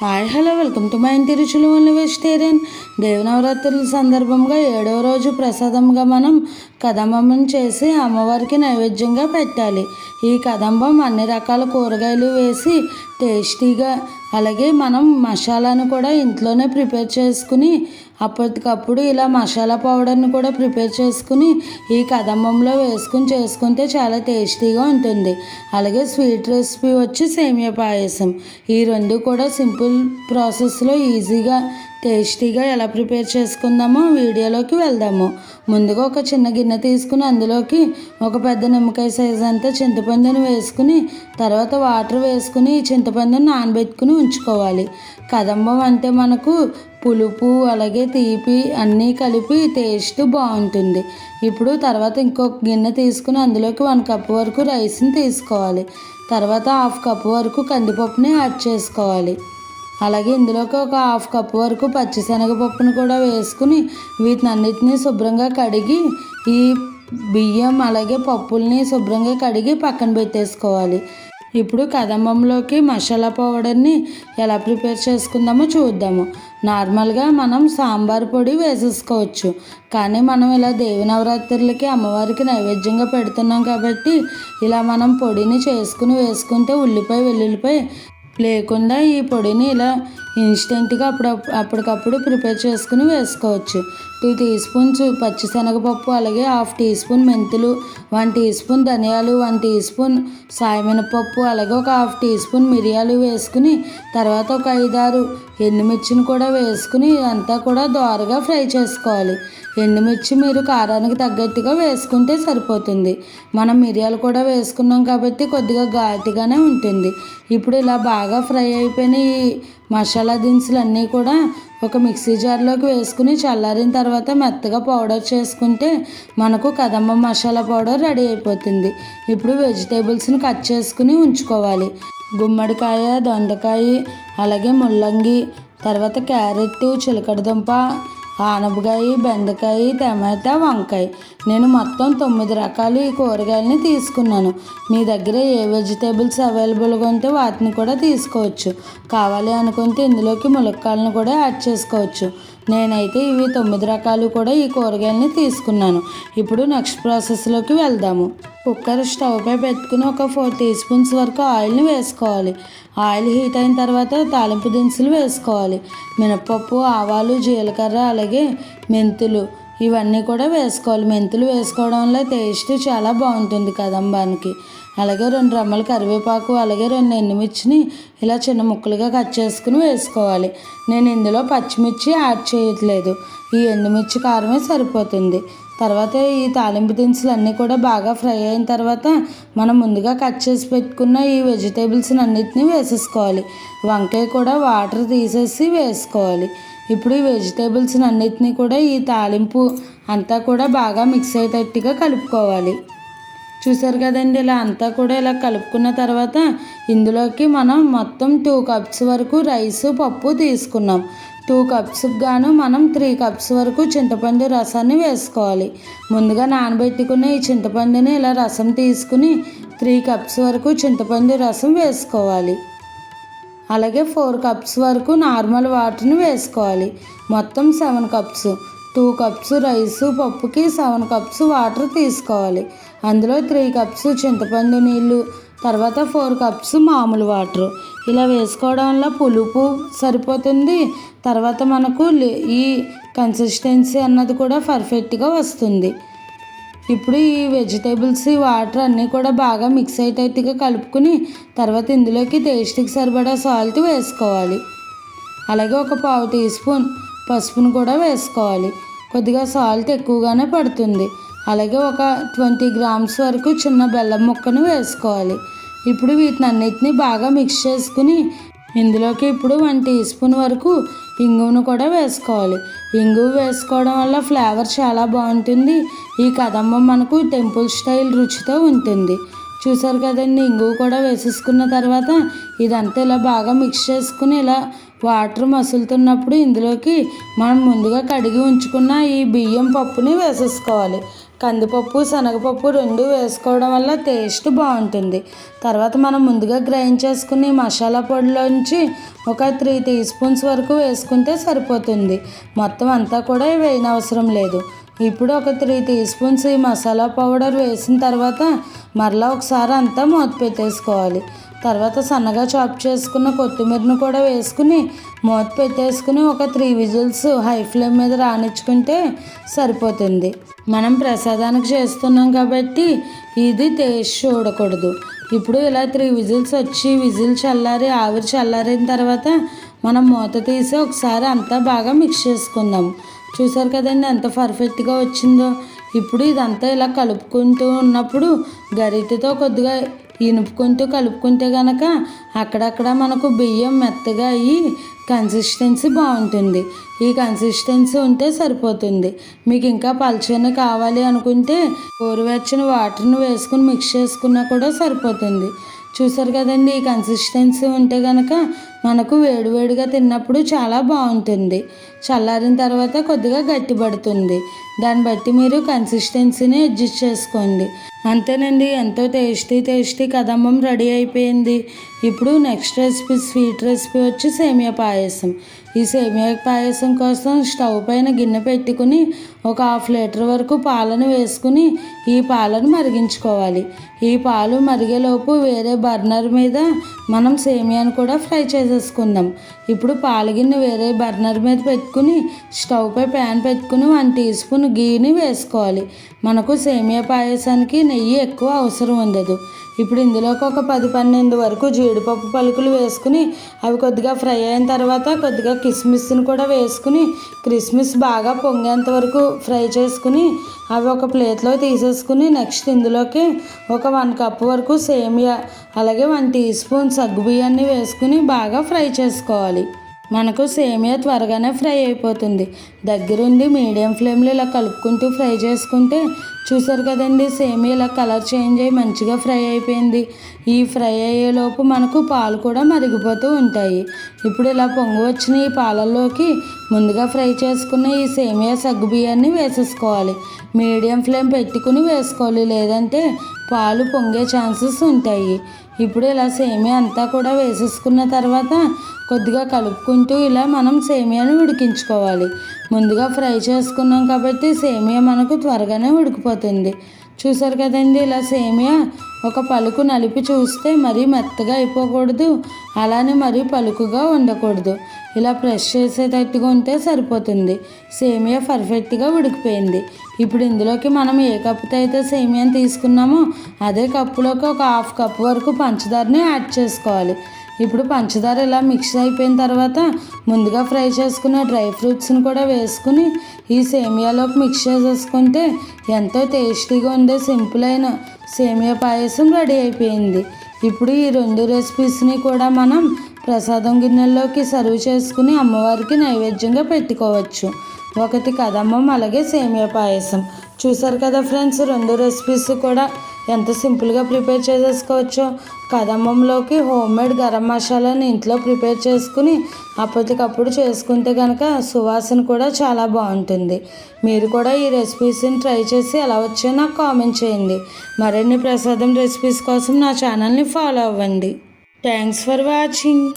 Hi hello welcome to my ఇంటి రుచులు only vegetarian. దేవనవరాత్రుల సందర్భంగా ఏడవ రోజు ప్రసాదంగా మనం కదంబం చేసి అమ్మవారికి నైవేద్యంగా పెట్టాలి. ఈ కదంబం అన్ని రకాల కూరగాయలు వేసి టేస్టీగా అలాగే మనం మసాలాను కూడా ఇంట్లోనే ప్రిపేర్ చేసుకుని అప్పటికప్పుడు ఇలా మసాలా పౌడర్ని కూడా ప్రిపేర్ చేసుకుని ఈ కదంబంలో వేసుకుని చేసుకుంటే చాలా టేస్టీగా ఉంటుంది. అలాగే స్వీట్ రెసిపీ వచ్చి సేమియా పాయసం. ఈ రెండు కూడా సింపుల్ ప్రాసెస్లో ఈజీగా టేస్టీగా ఎలా ప్రిపేర్ చేసుకుందామో వీడియోలోకి వెళ్దాము. ముందుగా ఒక చిన్న గిన్నె తీసుకుని అందులోకి ఒక పెద్ద నిమ్మకాయ సైజ్ అంతా చింతపండుని వేసుకుని తర్వాత వాటర్ వేసుకుని చింతపండుని నానబెట్టుకుని ఉంచుకోవాలి. కదంబం అంటే మనకు పులుపు అలాగే తీపి అన్నీ కలిపి టేస్ట్ బాగుంటుంది. ఇప్పుడు తర్వాత ఇంకొక గిన్నె తీసుకుని అందులోకి వన్ కప్ వరకు రైస్ని తీసుకోవాలి. తర్వాత హాఫ్ కప్ వరకు కందిపప్పుని యాడ్ చేసుకోవాలి. అలాగే ఇందులోకి ఒక హాఫ్ కప్ వరకు పచ్చిశనగపప్పును కూడా వేసుకుని వీటిని అన్నిటినీ శుభ్రంగా కడిగి ఈ బియ్యం అలాగే పప్పుల్ని శుభ్రంగా కడిగి పక్కన పెట్టేసుకోవాలి. ఇప్పుడు కదంబంలోకి మసాలా పౌడర్ని ఎలా ప్రిపేర్ చేసుకుందామో చూద్దాము. నార్మల్గా మనం సాంబార్ పొడి వేసేసుకోవచ్చు. కానీ మనం ఇలా దేవి నవరాత్రులకి అమ్మవారికి నైవేద్యంగా పెడుతున్నాం కాబట్టి ఇలా మనం పొడిని చేసుకుని వేసుకుంటే ఉల్లిపాయ వెల్లుల్లిపాయ లేకుండా ఈ పొడిని ఇలా ఇన్స్టెంట్గా అప్పుడు అప్పటికప్పుడు ప్రిపేర్ చేసుకుని వేసుకోవచ్చు. టూ టీ స్పూన్స్ పచ్చిశనగపప్పు అలాగే హాఫ్ టీ స్పూన్ మెంతులు వన్ టీ స్పూన్ ధనియాలు వన్ టీ స్పూన్ సాయమినపప్పు అలాగే ఒక హాఫ్ టీ స్పూన్ మిరియాలు వేసుకుని తర్వాత ఒక ఐదారు ఎండుమిర్చిని కూడా వేసుకుని ఇదంతా కూడా దోరగా ఫ్రై చేసుకోవాలి. ఎండుమిర్చి మీరు కారానికి తగ్గట్టుగా వేసుకుంటే సరిపోతుంది. మనం మిరియాలు కూడా వేసుకున్నాం కాబట్టి కొద్దిగా ఘాటుగానే ఉంటుంది. ఇప్పుడు ఇలా బాగా ఫ్రై అయిపోయిన ఈ మసాలా దినుసులు అన్నీ కూడా ఒక మిక్సీ జార్లోకి వేసుకుని చల్లారిన తర్వాత మెత్తగా పౌడర్ చేసుకుంటే మనకు కదంబ మసాలా పౌడర్ రెడీ అయిపోతుంది. ఇప్పుడు వెజిటేబుల్స్ని కట్ చేసుకుని ఉంచుకోవాలి. గుమ్మడికాయ దొండకాయ అలాగే ముల్లంగి తర్వాత క్యారెట్ చిలకడదుంప ఆనపకాయ బెండకాయ టమాటా వంకాయ. నేను మొత్తం తొమ్మిది రకాలు ఈ కూరగాయలని తీసుకున్నాను. మీ దగ్గర ఏ వెజిటేబుల్స్ అవైలబుల్గా ఉంటే వాటిని కూడా తీసుకోవచ్చు. కావాలి అనుకుంటే ఇందులోకి ములక్కాయలను కూడా యాడ్ చేసుకోవచ్చు. నేనైతే ఇవి తొమ్మిది రకాలు కూడా ఈ కూరగాయలని తీసుకున్నాను. ఇప్పుడు నెక్స్ట్ ప్రాసెస్లోకి వెళ్దాము. కుక్కర్ స్టవ్పై పెట్టుకుని ఒక ఫోర్ టీ స్పూన్స్ వరకు ఆయిల్ని వేసుకోవాలి. ఆయిల్ హీట్ అయిన తర్వాత తాలింపు దినుసులు వేసుకోవాలి. మినపప్పు ఆవాలు జీలకర్ర అలాగే మెంతులు ఇవన్నీ కూడా వేసుకోవాలి. మెంతులు వేసుకోవడం వల్ల టేస్ట్ చాలా బాగుంటుంది కదంబానికి. అలాగే రెండు రమ్మల కరివేపాకు అలాగే రెండు ఎండుమిర్చిని ఇలా చిన్న ముక్కలుగా కట్ చేసుకుని వేసుకోవాలి. నేను ఇందులో పచ్చిమిర్చి యాడ్ చేయట్లేదు. ఈ ఎండుమిర్చి కారమే సరిపోతుంది. తర్వాత ఈ తాలింపు దినుసులు అన్నీ కూడా బాగా ఫ్రై అయిన తర్వాత మనం ముందుగా కట్ చేసి పెట్టుకున్న ఈ వెజిటేబుల్స్ అన్నిటినీ వేసేసుకోవాలి. వంకాయ కూడా వాటర్ తీసేసి వేసుకోవాలి. ఇప్పుడు ఈ వెజిటేబుల్స్ అన్నిటినీ కూడా ఈ తాలింపు అంతా కూడా బాగా మిక్స్ అయ్యేటట్టుగా కలుపుకోవాలి. చూసారు కదండి ఇలా అంతా కూడా ఇలా కలుపుకున్న తర్వాత ఇందులోకి మనం మొత్తం టూ కప్స్ వరకు రైస్ పప్పు తీసుకున్నాం. టూ కప్స్కి గాను మనం త్రీ కప్స్ వరకు చింతపండు రసాన్ని వేసుకోవాలి. ముందుగా నానబెట్టుకున్న ఈ చింతపండుని ఇలా రసం తీసుకుని త్రీ కప్స్ వరకు చింతపండు రసం వేసుకోవాలి. అలాగే ఫోర్ కప్స్ వరకు నార్మల్ వాటర్ని వేసుకోవాలి. మొత్తం seven cups two cups rice పప్పుకి సెవెన్ కప్స్ వాటర్ తీసుకోవాలి. అందులో త్రీ కప్స్ చింతపండు నీళ్ళు తర్వాత ఫోర్ కప్స్ మామూలు వాటర్. ఇలా వేసుకోవడం వల్ల పులుపు సరిపోతుంది. తర్వాత మనకు ఈ కన్సిస్టెన్సీ అన్నది కూడా పర్ఫెక్ట్గా వస్తుంది. ఇప్పుడు ఈ వెజిటేబుల్స్ ఈ వాటర్ అన్నీ కూడా బాగా మిక్స్ అయ్యేటట్టుగా కలుపుకుని తర్వాత ఇందులోకి టేస్ట్కి సరిపడా సాల్ట్ వేసుకోవాలి. అలాగే ఒక పావు టీ స్పూన్ పసుపును కూడా వేసుకోవాలి. కొద్దిగా సాల్ట్ ఎక్కువగానే పడుతుంది. అలాగే ఒక ట్వంటీ గ్రామ్స్ వరకు చిన్న బెల్లం ముక్కను వేసుకోవాలి. ఇప్పుడు వీటిని అన్నిటిని బాగా మిక్స్ చేసుకుని ఇందులోకి ఇప్పుడు వన్ టీ స్పూన్ వరకు ఇంగువను కూడా వేసుకోవాలి. ఇంగువ వేసుకోవడం వల్ల ఫ్లేవర్ చాలా బాగుంటుంది. ఈ కదంబం మనకు టెంపుల్ స్టైల్ రుచితో ఉంటుంది. చూసారు కదండి ఇంగువ కూడా వేసేసుకున్న తర్వాత ఇదంతా ఇలా బాగా మిక్స్ చేసుకుని ఇలా వాటర్ మసులుతున్నప్పుడు ఇందులోకి మనం ముందుగా కడిగి ఉంచుకున్న ఈ బియ్యం పప్పుని వేసేసుకోవాలి. కందిపప్పు శనగపప్పు రెండు వేసుకోవడం వల్ల టేస్ట్ బాగుంటుంది. తర్వాత మనం ముందుగా గ్రైండ్ చేసుకుని మసాలా పొడిలోంచి ఒక త్రీ టీ స్పూన్స్ వరకు వేసుకుంటే సరిపోతుంది. మొత్తం అంతా కూడా వేయనవసరం లేదు. ఇప్పుడు ఒక త్రీ టీ స్పూన్స్ ఈ మసాలా పౌడర్ వేసిన తర్వాత మరలా ఒకసారి అంతా మూత పెట్టేసుకోవాలి. తర్వాత సన్నగా చాప్ చేసుకున్న కొత్తిమీరను కూడా వేసుకుని మూత పెట్టేసుకుని ఒక త్రీ విజిల్స్ హై ఫ్లేమ్ మీద రానిచ్చుకుంటే సరిపోతుంది. మనం ప్రసాదానికి చేస్తున్నాం కాబట్టి ఇది టేస్ట్ చూడకూడదు. ఇప్పుడు ఇలా త్రీ విజిల్స్ వచ్చి విజిల్ చల్లారి ఆవిరి చల్లారిన తర్వాత మనం మూత తీసి ఒకసారి అంతా బాగా మిక్స్ చేసుకుందాం. చూసారు కదండి ఎంత పర్ఫెక్ట్గా వచ్చిందో. ఇప్పుడు ఇదంతా ఇలా కలుపుకుంటూ ఉన్నప్పుడు గరిటెతో కొద్దిగా ఇనుపుకుంటూ కలుపుకుంటే కనుక అక్కడక్కడ మనకు బియ్యం మెత్తగా అయ్యి కన్సిస్టెన్సీ బాగుంటుంది. ఈ కన్సిస్టెన్సీ ఉంటే సరిపోతుంది. మీకు ఇంకా పల్చని కావాలి అనుకుంటే గోరువెచ్చని వాటర్ని వేసుకుని మిక్స్ చేసుకున్నా కూడా సరిపోతుంది. చూసారు కదండి ఈ కన్సిస్టెన్సీ ఉంటే కనుక మనకు వేడివేడిగా తిన్నప్పుడు చాలా బాగుంటుంది. చల్లారిన తర్వాత కొద్దిగా గట్టిపడుతుంది. దాన్ని బట్టి మీరు కన్సిస్టెన్సీని అడ్జస్ట్ చేసుకోండి. అంతేనండి ఎంతో టేస్టీ టేస్టీ కదంబం రెడీ అయిపోయింది. ఇప్పుడు నెక్స్ట్ రెసిపీ స్వీట్ రెసిపీ వచ్చి సేమియా పాయసం. ఈ సేమియా పాయసం కోసం స్టవ్ పైన గిన్నె పెట్టుకుని ఒక హాఫ్ లీటర్ వరకు పాలను వేసుకుని ఈ పాలను మరిగించుకోవాలి. ఈ పాలు మరిగేలోపు వేరే బర్నర్ మీద మనం సేమియాను కూడా ఫ్రై చేసేసుకుందాం. ఇప్పుడు పాల గిన్నె వేరే బర్నర్ మీద పెట్టుకుని స్టవ్ పై ప్యాన్ పెట్టుకుని వన్ టీ స్పూన్ గీని వేసుకోవాలి. మనకు సేమియా పాయసానికి నెయ్యి ఎక్కువ అవసరం ఉండదు. ఇప్పుడు ఇందులోకి ఒక పది పన్నెండు వరకు జీడిపప్పు పలుకులు వేసుకుని అవి కొద్దిగా ఫ్రై అయిన తర్వాత కొద్దిగా కిస్మిస్ని కూడా వేసుకుని కిస్మిస్ బాగా పొంగేంత వరకు ఫ్రై చేసుకుని అవి ఒక ప్లేట్లో తీసేసుకుని నెక్స్ట్ ఇందులోకి ఒక వన్ కప్ వరకు సేమియా అలాగే వన్ టీ స్పూన్ సగ్గుబియ్యాన్ని వేసుకుని బాగా ఫ్రై చేసుకోవాలి. మనకు సేమియా త్వరగానే ఫ్రై అయిపోతుంది. దగ్గరుండి మీడియం ఫ్లేమ్లో ఇలా కలుపుకుంటూ ఫ్రై చేసుకుంటే చూసారు కదండి సేమియా ఇలా కలర్ చేంజ్ అయ్యి మంచిగా ఫ్రై అయిపోయింది. ఈ ఫ్రై అయ్యేలోపు మనకు పాలు కూడా మరిగిపోతూ ఉంటాయి. ఇప్పుడు ఇలా పొంగు వచ్చిన ఈ పాలల్లోకి ముందుగా ఫ్రై చేసుకున్న ఈ సేమియా సగ్గు బియ్యాన్ని వేసేసుకోవాలి. మీడియం ఫ్లేమ్ పెట్టుకుని వేసుకోవాలి లేదంటే పాలు పొంగే ఛాన్సెస్ ఉంటాయి. ఇప్పుడు ఇలా సేమియా అంతా కూడా వేసేసుకున్న తర్వాత కొద్దిగా కలుపుకుంటూ ఇలా మనం సేమియాను ఉడికించుకోవాలి. ముందుగా ఫ్రై చేసుకున్నాం కాబట్టి సేమియా మనకు త్వరగానే ఉడికిపోతుంది. చూసారు కదండి ఇలా సేమియా ఒక పలుకు నలిపి చూస్తే మరీ మెత్తగా అయిపోకూడదు అలానే మరీ పలుకుగా ఉండకూడదు. ఇలా ప్రెస్ చేసేటట్టుగా ఉంటే సరిపోతుంది. సేమియా పర్ఫెక్ట్గా ఉడికిపోయింది. ఇప్పుడు ఇందులోకి మనం ఏ కప్పుతో అయితే సేమియాని తీసుకున్నామో అదే కప్పులోకి ఒక హాఫ్ కప్ వరకు పంచదారని యాడ్ చేసుకోవాలి. ఇప్పుడు పంచదార ఇలా మిక్స్ అయిపోయిన తర్వాత ముందుగా ఫ్రై చేసుకున్న డ్రై ఫ్రూట్స్ని కూడా వేసుకుని ఈ సేమియాలోకి మిక్స్ చేసేసుకుంటే ఎంతో టేస్టీగా ఉండే సింపుల్ అయిన సేమియా పాయసం రెడీ అయిపోయింది. ఇప్పుడు ఈ రెండు రెసిపీస్ని కూడా మనం ప్రసాదం గిన్నెల్లోకి సర్వ్ చేసుకుని అమ్మవారికి నైవేద్యంగా పెట్టుకోవచ్చు. ఒకటి కదమ్మం అలాగే సేమియా పాయసం. చూసారు కదా ఫ్రెండ్స్ రెండు రెసిపీస్ కూడా ఎంత సింపుల్గా ప్రిపేర్ చేసేసుకోవచ్చో? కదంబంలోకి హోమ్ మేడ్ గరం మసాలాని ఇంట్లో ప్రిపేర్ చేసుకుని అప్పటికప్పుడు చేసుకుంటే కనుక సువాసన కూడా చాలా బాగుంటుంది. మీరు కూడా ఈ రెసిపీస్ని ట్రై చేసి ఎలా వచ్చో నాకు కామెంట్ చేయండి. మరిన్ని ప్రసాదం రెసిపీస్ కోసం నా ఛానల్ని ఫాలో అవ్వండి. Thanks for watching.